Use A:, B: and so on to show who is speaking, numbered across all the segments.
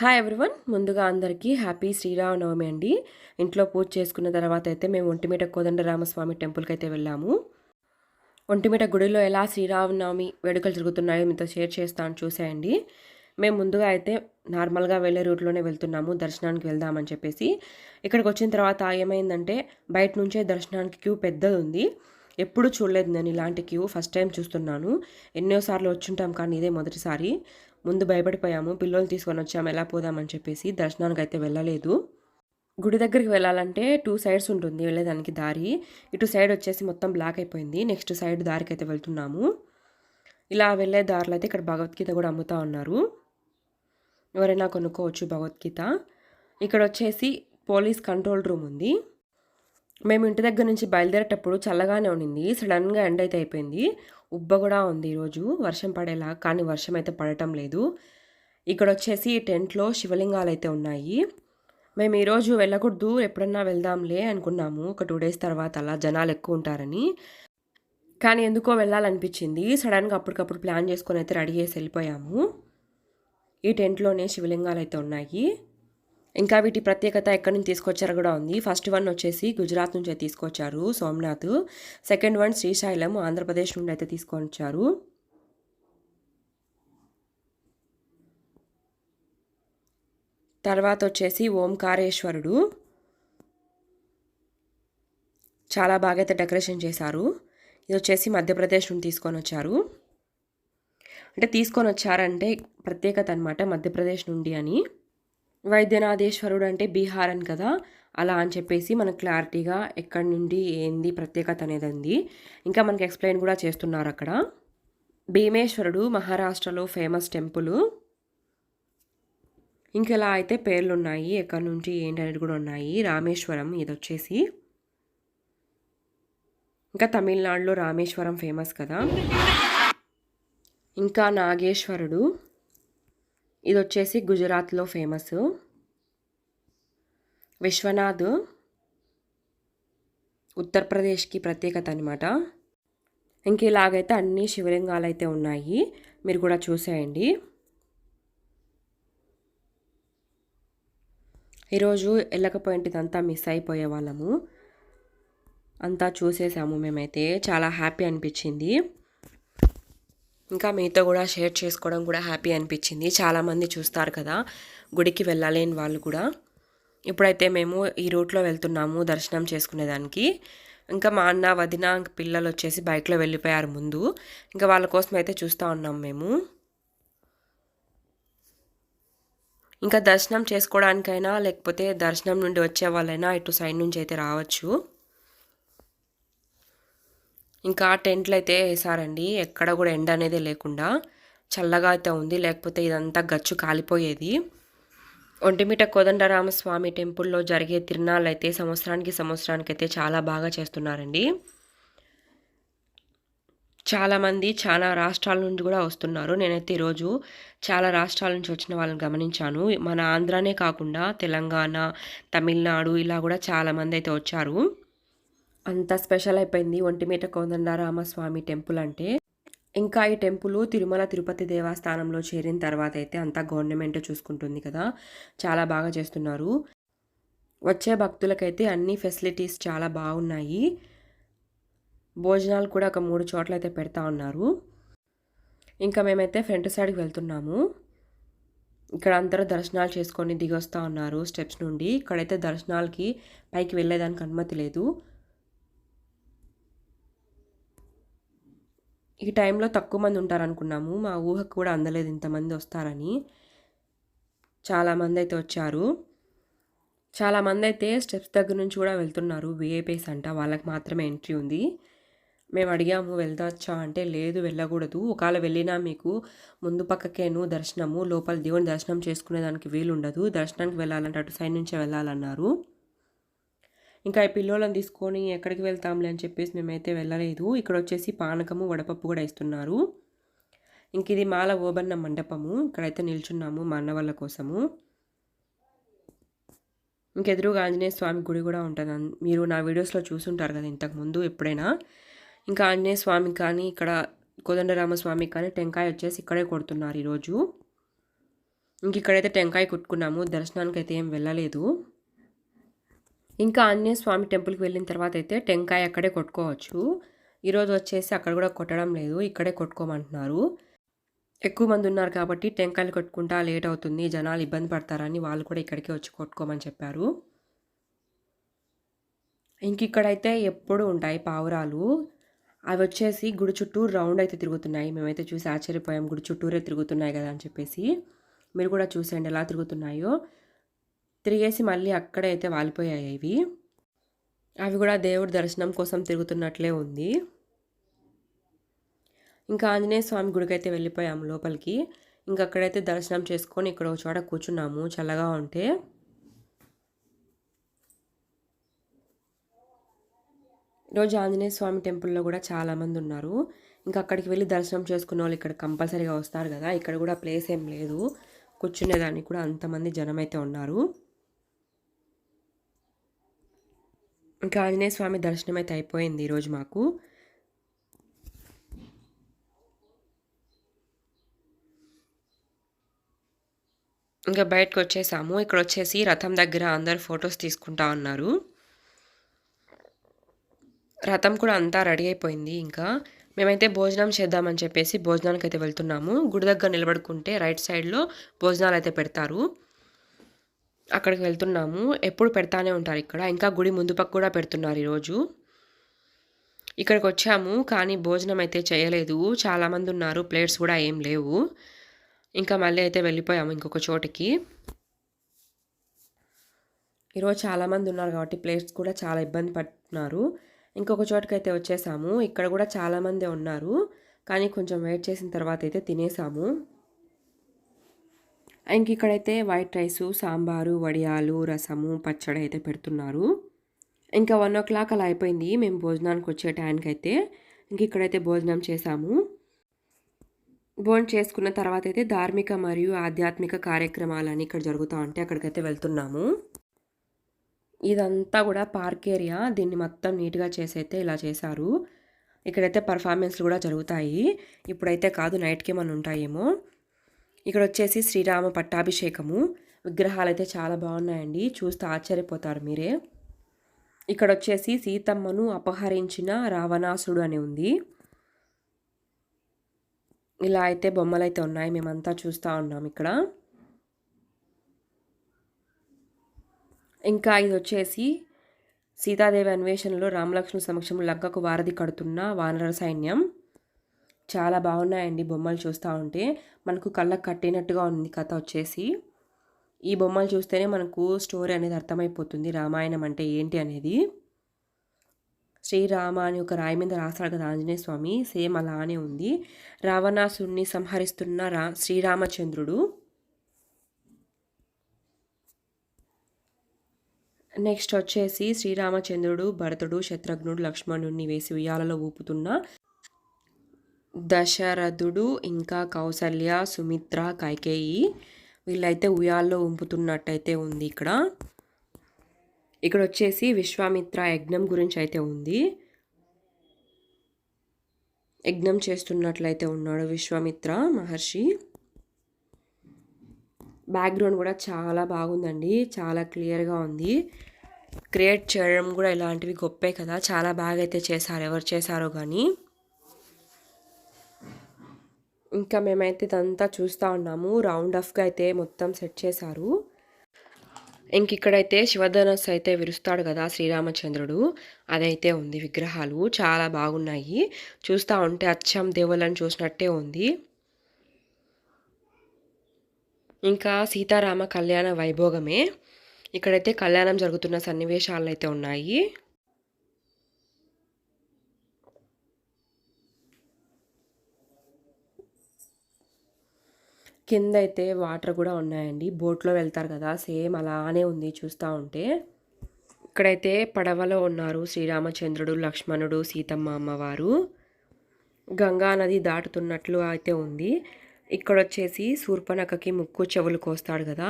A: Hi everyone ముందుగా అందరికీ happy Sri Rama Navami అండి. ఇంట్లో పూజ చేసుకున్న తర్వాత అయితే మేము ఒంటిమిట కోదండరామస్వామి టెంపుల్కి అయితే వెళ్ళాము. ఒంటిమిట గుడిలో ఎలా శ్రీరామనవమి వేడుకలు జరుగుతున్నాయో మీతో షేర్ చేస్తాను చూసేయండి. మేము ముందుగా అయితే నార్మల్గా వెళ్ళే రూట్లోనే వెళ్తున్నాము. దర్శనానికి వెళ్దామని చెప్పేసి. ఇక్కడికి వచ్చిన తర్వాత ఏమైందంటే బయట నుంచే దర్శనానికి క్యూ పెద్దది ఉంది ఎప్పుడు చూడలేదు నేను ఇలాంటి క్యూ. ఫస్ట్ టైం చూస్తున్నాను. ఎన్నోసార్లు వచ్చుంటాం కానీ ఇదే మొదటిసారి. ముందు భయపడిపోయాము పిల్లల్ని తీసుకొని వచ్చాము ఎలా పోదామని చెప్పేసి దర్శనానికి అయితే వెళ్ళలేదు. గుడి దగ్గరికి వెళ్ళాలంటే టూ సైడ్స్ ఉంటుంది వెళ్ళేదానికి దారి. ఇటు సైడ్ వచ్చేసి మొత్తం బ్లాక్ అయిపోయింది నెక్స్ట్ సైడ్ దారికి అయితే వెళ్తున్నాము. ఇలా వెళ్ళే దారిలో అయితే ఇక్కడ భగవద్గీత కూడా అమ్ముతా ఉన్నారు. ఎవరైనా కొనుక్కోవచ్చు భగవద్గీత. ఇక్కడ వచ్చేసి పోలీస్ కంట్రోల్ రూమ్ ఉంది. మేము ఇంటి దగ్గర నుంచి బయలుదేరేటప్పుడు చల్లగానే ఉండింది. సడన్గా ఎండ్ అయితే అయిపోయింది. ఉబ్బ కూడా ఉంది ఈరోజు. వర్షం పడేలా కానీ వర్షం అయితే పడటం లేదు. ఇక్కడ వచ్చేసి టెంట్లో శివలింగాలు అయితే ఉన్నాయి. మేము ఈరోజు వెళ్ళకూడదు. ఎప్పుడన్నా వెళ్దాంలే అనుకున్నాము. ఒక టూ డేస్ తర్వాత అలా జనాలు ఎక్కువ ఉంటారని. కానీ ఎందుకో వెళ్ళాలనిపించింది. సడన్గా అప్పటికప్పుడు ప్లాన్ చేసుకొని అయితే రెడీ చేసి వెళ్ళిపోయాము. ఈ టెంట్లోనే శివలింగాలు అయితే ఉన్నాయి. ఇంకా వీటి ప్రత్యేకత ఎక్కడి నుంచి తీసుకొచ్చారు కూడా ఉంది. ఫస్ట్ వన్ వచ్చేసి గుజరాత్ నుంచి తీసుకొచ్చారు సోమనాథ్. సెకండ్ వన్ శ్రీశైలం ఆంధ్రప్రదేశ్ నుండి అయితే తీసుకొని వచ్చారు తర్వాత వచ్చేసి ఓంకారేశ్వరుడు. చాలా బాగా అయితే డెకరేషన్ చేశారు. ఇది వచ్చేసి మధ్యప్రదేశ్ నుండి తీసుకొని వచ్చారు. అంటే తీసుకొని వచ్చారంటే ప్రత్యేకత అనమాట మధ్యప్రదేశ్ నుండి అని. వైద్యనాథేశ్వరుడు అంటే బీహార్ అని కదా? అలా అని చెప్పేసి మనకు క్లారిటీగా ఎక్కడి నుండి ఏంది ప్రత్యేకత అనేది ఉంది. ఇంకా మనకి ఎక్స్ప్లెయిన్ కూడా చేస్తున్నారు అక్కడ. భీమేశ్వరుడు మహారాష్ట్రలో ఫేమస్ టెంపుల్. ఇంకెలా అయితే పేర్లు ఉన్నాయి ఎక్కడి నుంచి ఏంటి అనేది కూడా ఉన్నాయి. రామేశ్వరం ఇది వచ్చేసి ఇంకా తమిళనాడులో రామేశ్వరం ఫేమస్ కదా? ఇంకా నాగేశ్వరుడు. ఇది వచ్చేసి గుజరాత్లో ఫేమస్. విశ్వనాథ్ ఉత్తరప్రదేశ్కి ప్రత్యేకత అనమాట ఇంక ఇలాగైతే అన్ని శివలింగాలు అయితే ఉన్నాయి. మీరు కూడా చూసేయండి. ఈరోజు వెళ్ళకపోయింటిదంతా మిస్ అయిపోయే వాళ్ళము. అంతా చూసేసాము మేమైతే. చాలా హ్యాపీ అనిపించింది. ఇంకా మీతో కూడా షేర్ చేసుకోవడం కూడా హ్యాపీ అనిపించింది. చాలామంది చూస్తారు కదా గుడికి వెళ్ళలేని వాళ్ళు కూడా. ఇప్పుడైతే మేము ఈ రూట్లో వెళ్తున్నాము దర్శనం చేసుకునేదానికి ఇంకా మా అన్న వదిన పిల్లలు వచ్చేసి బైక్లో వెళ్ళిపోయారు ముందు. ఇంకా వాళ్ళ కోసం అయితే చూస్తూ ఉన్నాం మేము. ఇంకా దర్శనం చేసుకోవడానికైనా లేకపోతే దర్శనం నుండి వచ్చే వాళ్ళైనా ఇటు సైడ్ నుంచి అయితే రావచ్చు. ఇంకా టెంట్లు అయితే వేసారండి. ఎక్కడ కూడా ఎండ అనేది లేకుండా చల్లగా అయితే ఉంది. లేకపోతే ఇదంతా గచ్చు కాలిపోయేది. ఒంటిమిట కోదండరామస్వామి టెంపుల్లో జరిగే తిరునాళ్ళు అయితే సంవత్సరానికి సంవత్సరానికి అయితే చాలా బాగా చేస్తున్నారండి. చాలామంది చాలా రాష్ట్రాల నుండి కూడా వస్తున్నారు. నేనైతే ఈరోజు చాలా రాష్ట్రాల నుంచి వచ్చిన వాళ్ళని గమనించాను. మన ఆంధ్రానే కాకుండా తెలంగాణ తమిళనాడు ఇలా కూడా చాలామంది అయితే వచ్చారు. అంత స్పెషల్ అయిపోయింది. ఒంటిమిట కోదండరామస్వామి టెంపుల్ అంటే. ఇంకా ఈ టెంపుల్ తిరుమల తిరుపతి దేవస్థానంలో చేరిన తర్వాత అయితే అంతా గవర్నమెంట్ చూసుకుంటుంది కదా. చాలా బాగా చేస్తున్నారు. వచ్చే భక్తులకైతే అన్ని ఫెసిలిటీస్ చాలా బాగున్నాయి. భోజనాలు కూడా ఒక మూడు చోట్ల అయితే పెడతా ఉన్నారు. ఇంకా మేమైతే ఫ్రంట్ సైడ్కి వెళ్తున్నాము. ఇక్కడ అందరూ దర్శనాలు చేసుకొని దిగొస్తూ ఉన్నారు స్టెప్స్ నుండి. ఇక్కడైతే దర్శనాలకి పైకి వెళ్ళేదానికి అనుమతి లేదు. ఈ టైంలో తక్కువ మంది ఉంటారనుకున్నాము. మా ఊహకు కూడా అందలేదు ఇంతమంది వస్తారని. చాలామంది అయితే వచ్చారు. చాలామంది అయితే స్టెప్స్ దగ్గర నుంచి కూడా వెళ్తున్నారు. విఐపీస్ అంట వాళ్ళకి మాత్రమే ఎంట్రీ ఉంది. మేము అడిగాము వెళ్దొచ్చా అంటే లేదు వెళ్ళకూడదు. ఒకవేళ వెళ్ళినా మీకు ముందు పక్కకేను దర్శనము లోపల దేవుని దర్శనం చేసుకునేదానికి వీలుండదు. దర్శనానికి వెళ్ళాలంటే అటు సైడ్ నుంచే వెళ్ళాలన్నారు. ఇంకా ఈ పిల్లోలను తీసుకొని ఎక్కడికి వెళ్తాంలే అని చెప్పేసి మేమైతే వెళ్ళలేదు. ఇక్కడ వచ్చేసి పానకము వడపప్పు కూడా ఇస్తున్నారు ఇంక ఇది మాల ఓబన్న మండపము. ఇక్కడైతే నిల్చున్నాము మా అన్న వాళ్ళ కోసము. ఇంకెదురుగా ఆంజనేయ స్వామి గుడి కూడా ఉంటుంది. మీరు నా వీడియోస్లో చూసుంటారు కదా ఇంతకుముందు ఎప్పుడైనా. ఇంకా ఆంజనేయ స్వామి కానీ ఇక్కడ కోదండరామస్వామి కానీ టెంకాయ వచ్చేసి ఇక్కడే కొడుతున్నారు ఈరోజు. ఇంక ఇక్కడైతే టెంకాయ కుట్టుకున్నాము. దర్శనానికి అయితే ఏం వెళ్ళలేదు. ఇంకా ఆంజనేయ స్వామి టెంపుల్కి వెళ్ళిన తర్వాత అయితే టెంకాయ అక్కడే కొట్టుకోవచ్చు. ఈరోజు వచ్చేసి అక్కడ కూడా కొట్టడం లేదు ఇక్కడే కొట్టుకోమంటున్నారు. ఎక్కువ మంది ఉన్నారు కాబట్టి టెంకాయలు కొట్టుకుంటా లేట్ అవుతుంది జనాలు ఇబ్బంది పడతారని వాళ్ళు కూడా ఇక్కడికే వచ్చి కొట్టుకోమని చెప్పారు. ఇంక ఇక్కడైతే ఎప్పుడు ఉంటాయి పావురాలు. అవి వచ్చేసి గుడి చుట్టూ రౌండ్ అయితే తిరుగుతున్నాయి. మేమైతే చూసి ఆశ్చర్యపోయాం గుడి చుట్టూరే తిరుగుతున్నాయి కదా అని చెప్పేసి. మీరు కూడా చూసేయండి ఎలా తిరుగుతున్నాయో. తిరిగేసి మళ్ళీ అక్కడే అయితే వాలిపోయాయి ఇవి. అవి కూడా దేవుడి దర్శనం కోసం తిరుగుతున్నట్లే ఉంది. ఇంకా ఆంజనేయ స్వామి గుడికి అయితే వెళ్ళిపోయాము లోపలికి. ఇంకా అక్కడైతే దర్శనం చేసుకొని ఇక్కడ ఒక చోట కూర్చున్నాము చల్లగా ఉంటే. రోజు ఆంజనేయ స్వామి టెంపుల్లో కూడా చాలామంది ఉన్నారు. ఇంకా అక్కడికి వెళ్ళి దర్శనం చేసుకున్న వాళ్ళు ఇక్కడ కంపల్సరీగా వస్తారు కదా. ఇక్కడ కూడా ప్లేస్ ఏం లేదు. కూర్చునేదానికి కూడా అంతమంది జనం అయితే ఉన్నారు. ఇంకా ఆంజనేయ స్వామి దర్శనం అయితే అయిపోయింది ఈరోజు మాకు. ఇంకా బయటకు వచ్చేసాము. ఇక్కడ వచ్చేసి రథం దగ్గర అందరు ఫొటోస్ తీసుకుంటా ఉన్నారు. రథం కూడా అంతా రెడీ అయిపోయింది ఇంకా. మేమైతే భోజనం చేద్దామని చెప్పేసి భోజనానికి అయితే వెళ్తున్నాము. గుడి దగ్గర నిలబడుకుంటే రైట్ సైడ్లో భోజనాలు అయితే పెడతారు. అక్కడికి వెళ్తున్నాము. ఎప్పుడు పెడతానే ఉంటారు ఇక్కడ. ఇంకా గుడి ముందు పక్క కూడా పెడుతున్నారు ఈరోజు. ఇక్కడికి వచ్చాము కానీ భోజనం అయితే చేయలేదు. చాలామంది ఉన్నారు ప్లేట్స్ కూడా ఏం లేవు. ఇంకా మళ్ళీ అయితే వెళ్ళిపోయాము ఇంకొక చోటికి. ఈరోజు చాలామంది ఉన్నారు కాబట్టి ప్లేట్స్ కూడా చాలా ఇబ్బంది పడుతున్నారు. ఇంకొక చోటుకి అయితే వచ్చేసాము. ఇక్కడ కూడా చాలామంది ఉన్నారు కానీ కొంచెం వెయిట్ చేసిన తర్వాత అయితే తినేసాము. ఇంక ఇక్కడైతే వైట్ రైసు సాంబారు వడియాలు రసము పచ్చడి అయితే పెడుతున్నారు. ఇంకా వన్ ఓ క్లాక్ అలా అయిపోయింది. మేము భోజనానికి వచ్చే టైంకి అయితే ఇంక ఇక్కడైతే భోజనం చేసాము భోజనం చేసుకున్న తర్వాత అయితే ధార్మిక మరియు ఆధ్యాత్మిక కార్యక్రమాలని ఇక్కడ జరుగుతూ ఉంటే అక్కడికైతే వెళ్తున్నాము. ఇదంతా కూడా పార్క్ ఏరియా. దీన్ని మొత్తం నీట్గా చేసైతే ఇలా చేశారు. ఇక్కడైతే పర్ఫార్మెన్స్లు కూడా జరుగుతాయి. ఇప్పుడైతే కాదు నైట్కి ఏమైనా ఉంటాయేమో. ఇక్కడ వచ్చేసి శ్రీరామ పట్టాభిషేకము. విగ్రహాలు అయితే చాలా బాగున్నాయండి. చూస్తే ఆశ్చర్యపోతారు మీరే. ఇక్కడ వచ్చేసి సీతమ్మను అపహరించిన రావణాసుడు అని ఉంది. ఇలా అయితే బొమ్మలు అయితే ఉన్నాయి. మేమంతా చూస్తూ ఉన్నాం ఇక్కడ. ఇంకా ఇది వచ్చేసి సీతాదేవి అన్వేషణలో రామలక్ష్మణ సమక్షంలో లంకకు వారధి కడుతున్న వానర సైన్యం. చాలా బాగున్నాయండి బొమ్మలు చూస్తూ ఉంటే. మనకు కళ్ళకు కట్టినట్టుగా ఉంది కథ వచ్చేసి. ఈ బొమ్మలు చూస్తేనే మనకు స్టోరీ అనేది అర్థమైపోతుంది. రామాయణం అంటే ఏంటి అనేది. శ్రీరామ అని ఒక రాయి మీద రాస్తాడు కదా ఆంజనేయ స్వామి. సేమ్ అలానే ఉంది. రావణాసుడిని సంహరిస్తున్న రా శ్రీరామచంద్రుడు. నెక్స్ట్ వచ్చేసి శ్రీరామచంద్రుడు భరతుడు శత్రుఘ్నుడు లక్ష్మణుడిని వేసి ఉయ్యాలలో ఊపుతున్న దశరథుడు ఇంకా కౌసల్య సుమిత్ర కైకేయి వీళ్ళైతే ఉయ్యాల్లో ఉంపుతున్నట్టయితే ఉంది ఇక్కడ. ఇక్కడ వచ్చేసి విశ్వామిత్ర యజ్ఞం గురించి అయితే ఉంది. యజ్ఞం చేస్తున్నట్లయితే ఉన్నాడు విశ్వామిత్ర మహర్షి. బ్యాక్గ్రౌండ్ కూడా చాలా బాగుందండి చాలా క్లియర్గా ఉంది. క్రియేట్ చేయడం కూడా ఇలాంటివి గొప్పే కదా చాలా బాగా అయితే చేశారు ఎవరు చేశారో కానీ ఇంకా మేమైతే ఇదంతా చూస్తూ ఉన్నాము. రౌండ్ ఆఫ్గా అయితే మొత్తం సెట్ చేశారు. ఇంక ఇక్కడైతే శివధనస్సు అయితే విరుస్తాడు కదా శ్రీరామచంద్రుడు. అదైతే ఉంది విగ్రహాలు. చాలా బాగున్నాయి. చూస్తూ ఉంటే అచ్చం దేవుళ్ళని చూసినట్టే ఉంది. ఇంకా సీతారామ కళ్యాణ వైభోగమే. ఇక్కడైతే కళ్యాణం జరుగుతున్న సన్నివేశాలు అయితే ఉన్నాయి. కింద అయితే వాటర్ కూడా ఉన్నాయండి. బోట్లో వెళ్తారు కదా సేమ్ అలానే ఉంది చూస్తూ ఉంటే. ఇక్కడైతే పడవలో ఉన్నారు శ్రీరామచంద్రుడు లక్ష్మణుడు సీతమ్మ అమ్మవారు. గంగా నది దాటుతున్నట్లు అయితే ఉంది. ఇక్కడ వచ్చేసి శూర్పనకకి ముక్కు చెవులు కోస్తాడు కదా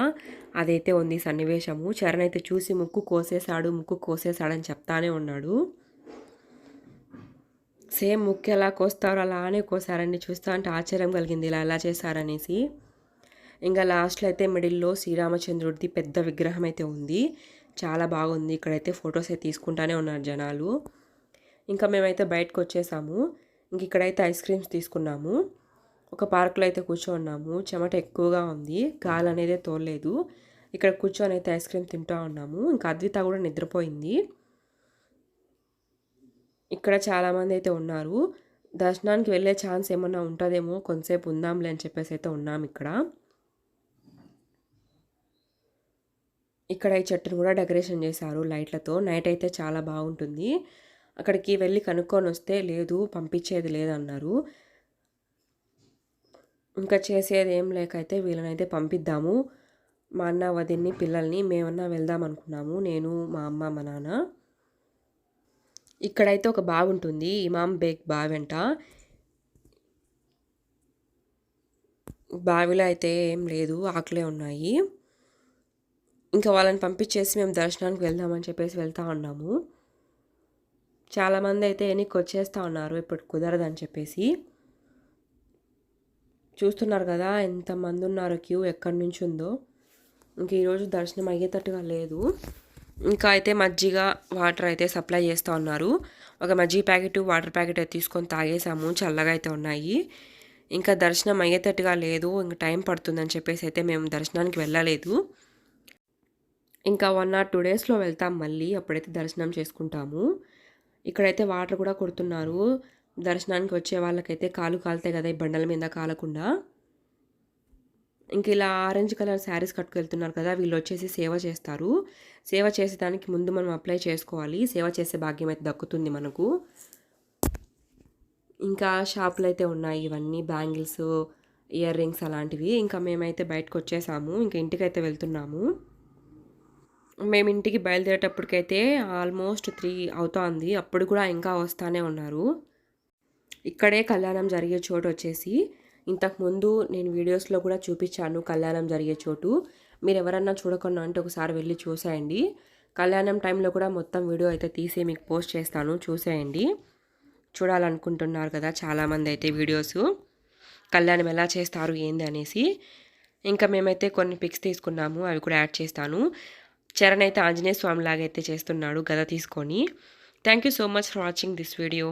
A: అదైతే ఉంది సన్నివేశము. చరణ్ అయితే చూసి ముక్కు కోసేశాడు ముక్కు కోసేశాడని చెప్తానే ఉన్నాడు. సేమ్ ముక్కు ఎలా కోస్తారో అలానే కోసారని చూస్తా అంటే ఆశ్చర్యం కలిగింది. ఇలా ఎలా చేశారనేసి. ఇంకా లాస్ట్లో అయితే మిడిల్లో శ్రీరామచంద్రుడిది పెద్ద విగ్రహం అయితే ఉంది. చాలా బాగుంది. ఇక్కడైతే ఫొటోస్ అయితే తీసుకుంటానే ఉన్నారు జనాలు. ఇంకా మేమైతే బయటకు వచ్చేసాము. ఇంక ఇక్కడైతే ఐస్ క్రీమ్స్ తీసుకున్నాము. ఒక పార్కులో అయితే కూర్చోన్నాము. చెమట ఎక్కువగా ఉంది. గాలి అనేది తోలేదు ఇక్కడ కూర్చొని అయితే ఐస్ క్రీమ్ తింటూ ఉన్నాము. ఇంకా అద్విత కూడా నిద్రపోయింది. ఇక్కడ చాలామంది అయితే ఉన్నారు. దర్శనానికి వెళ్ళే ఛాన్స్ ఏమన్నా ఉంటుందేమో కొంతసేపు ఉందాంలే అని చెప్పేసి అయితే ఉన్నాం ఇక్కడ. ఇక్కడ ఈ చెట్టును కూడా డెకరేషన్ చేశారు లైట్లతో. నైట్ అయితే చాలా బాగుంటుంది. అక్కడికి వెళ్ళి కనుక్కొని వస్తే లేదు పంపించేది లేదన్నారు. ఇంకా చేసేది ఏం లేక అయితే వీళ్ళనైతే పంపిద్దాము. మా అన్న వదిన్ని పిల్లల్ని మేమన్నా వెళ్దాం అనుకున్నాము. నేను మా అమ్మ మా నాన్న. ఇక్కడైతే ఒక బావి ఉంటుంది. ఇమాం బేగ్ బావి అంట. బావిలో అయితే ఏం లేదు. ఆకులే ఉన్నాయి. ఇంకా వాళ్ళని పంపించేసి మేము దర్శనానికి వెళ్దామని చెప్పేసి వెళ్తూ ఉన్నాము. చాలామంది అయితే ఎనికి వచ్చేస్తూ ఉన్నారు ఇప్పుడు కుదరదని చెప్పేసి. చూస్తున్నారు కదా ఎంతమంది ఉన్నారు క్యూ ఎక్కడి నుంచి ఉందో. ఇంక ఈరోజు దర్శనం అయ్యేటట్టుగా లేదు. ఇంకా అయితే మజ్జిగ వాటర్ అయితే సప్లై చేస్తూ ఉన్నారు. ఒక మజ్జిగ ప్యాకెట్ వాటర్ ప్యాకెట్ అయితే తీసుకొని తాగేసాము చల్లగా అయితే ఉన్నాయి. ఇంకా దర్శనం అయ్యేటట్టుగా లేదు ఇంకా టైం పడుతుందని చెప్పేసి అయితే మేము దర్శనానికి వెళ్ళలేదు. ఇంకా వన్ ఆర్ టూ డేస్లో వెళ్తాం మళ్ళీ అప్పుడైతే దర్శనం చేసుకుంటాము. ఇక్కడైతే వాటర్ కూడా కొడుతున్నారు. దర్శనానికి వచ్చే వాళ్ళకైతే కాలు కాలుతాయి కదా ఈ బండల మీద కాలకుండా. ఇంక ఇలా ఆరెంజ్ కలర్ శారీస్ కట్టుకెళ్తున్నారు కదా వీళ్ళు వచ్చేసి సేవ చేస్తారు. సేవ చేసేదానికి ముందు మనం అప్లై చేసుకోవాలి. సేవ చేసే భాగ్యం అయితే దక్కుతుంది మనకు. ఇంకా షాపులు అయితే ఉన్నాయి ఇవన్నీ బ్యాంగిల్స్ ఇయర్ రింగ్స్ అలాంటివి. ఇంకా మేమైతే బయటకు వచ్చేసాము. ఇంకా ఇంటికైతే వెళ్తున్నాము. మేము ఇంటికి బయలుదేరేటప్పటికైతే ఆల్మోస్ట్ త్రీ అవుతోంది. అప్పుడు కూడా ఇంకా వస్తానే ఉన్నారు. ఇక్కడే కళ్యాణం జరిగే చోటు వచ్చేసి ఇంతకుముందు నేను వీడియోస్లో కూడా చూపించాను కళ్యాణం జరిగే చోటు. మీరు ఎవరన్నా చూడకుండా అంటే ఒకసారి వెళ్ళి చూసేయండి. కళ్యాణం టైంలో కూడా మొత్తం వీడియో అయితే తీసి మీకు పోస్ట్ చేస్తాను. చూసేయండి. చూడాలనుకుంటున్నారు కదా చాలామంది అయితే వీడియోస్. కళ్యాణం ఎలా చేస్తారు ఏంది అనేసి. ఇంకా మేమైతే కొన్ని పిక్స్ తీసుకున్నాము అవి కూడా యాడ్ చేస్తాను. చరణ్ అయితే ఆంజనేయ స్వామి లాగైతే చేస్తున్నాడు గద తీసుకొని. Thank you so much for watching this video